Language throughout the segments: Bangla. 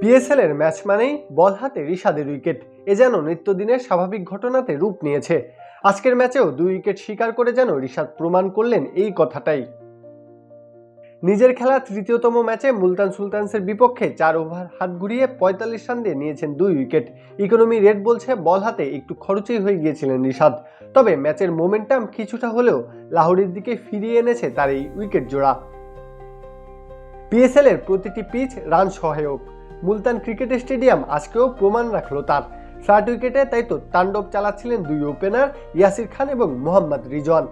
পিএসএল এর ম্যাচ মানেই বল হাতে রিশাদের উইকেট এ যেন নিত্যদিনের স্বাভাবিক ঘটনাতে রূপ নিয়েছে। আজকের ম্যাচেও দুই উইকেট শিকার করে যেন রিশাদ প্রমাণ করলেন এই কথাটাই। নিজের খেলা তৃতীয়তম ম্যাচে মুলতান সুলতানসের বিপক্ষে চার ওভার হাত ঘুরিয়ে পঁয়তাল্লিশ রান দিয়ে নিয়েছেন দুই উইকেট ইকোনমি রেট বলছে বল হাতে একটু খরচেই হয়ে গিয়েছিলেন রিশাদ। তবে ম্যাচের মোমেন্টাম কিছুটা হলেও লাহোরের দিকে ফিরিয়ে এনেছে তার এই উইকেট জোড়া। পিএসএল এর প্রতিটি পিচ রান সহায়ক। মুলতান ক্রিকেট স্টেডিয়াম আজকেও প্রমাণ রাখল তার। ফ্ল্যাট উইকেটে তাই তো তাণ্ডব চালাচ্ছিলেন দুই ওপেনার ইয়াসির খান এবং মোহাম্মদ রিজওয়ান।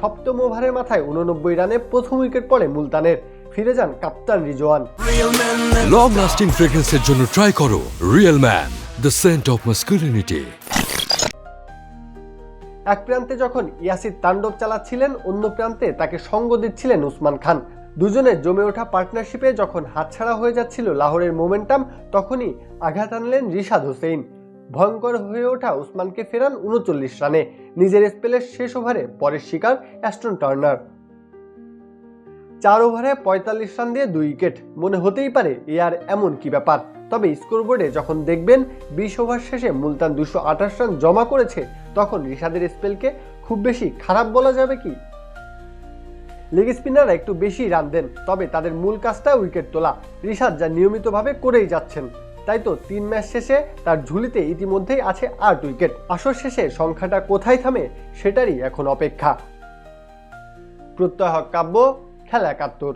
সপ্তম ওভারের মাথায় উননব্বই রানে প্রথম উইকেট পড়ে মুলতানের। ফিরে যান কাপ্তান রিজওয়ান। লং লাস্টিং ফ্রেগ্রেন্সের জন্য ট্রাই করো real man the scent of masculinity এক প্রান্তে যখন ইয়াসির তাণ্ডব চালাচ্ছিলেন অন্য প্রান্তে তাকে সঙ্গ দিচ্ছিলেন উসমান খান। দুজনের জমে ওঠা পার্টনারশিপে যখন হাতছাড়া হয়ে যাচ্ছিল লাহোরের মোমেন্টাম, তখনই আঘাত আনলেন রিশাদ হোসেন ভয়ঙ্কর হয়ে ওঠা উসমানকে ফেরান উনচল্লিশ রানে। নিজের স্পেলের শেষ ওভারে পরের শিকার অ্যাস্টন টার্নার। চার ওভারে পঁয়তাল্লিশ রান দিয়ে দুই উইকেট। মনে হতেই পারে এ আর এমন কি ব্যাপার। তবে স্কোরবোর্ডে যখন দেখবেন, বিশ ওভার শেষে মুলতান দুশো আঠাশ রান জমা করেছে, তখন রিশাদের স্পেলকে খুব বেশি খারাপ বলা যাবে কি? লেগ স্পিনাররা একটু বেশি রান দেন, তবে তাদের মূল কাজটা উইকেট তোলা। রিশাদ যা নিয়মিতভাবে করেই যাচ্ছেন। তাই তো তিন ম্যাচ শেষে তার ঝুলিতে ইতিমধ্যেই আছে আট উইকেট। আসর শেষে সংখ্যাটা কোথায় থামে সেটারই এখন অপেক্ষা। প্রত্যয় হক কাব্য, খেলা একাত্তর।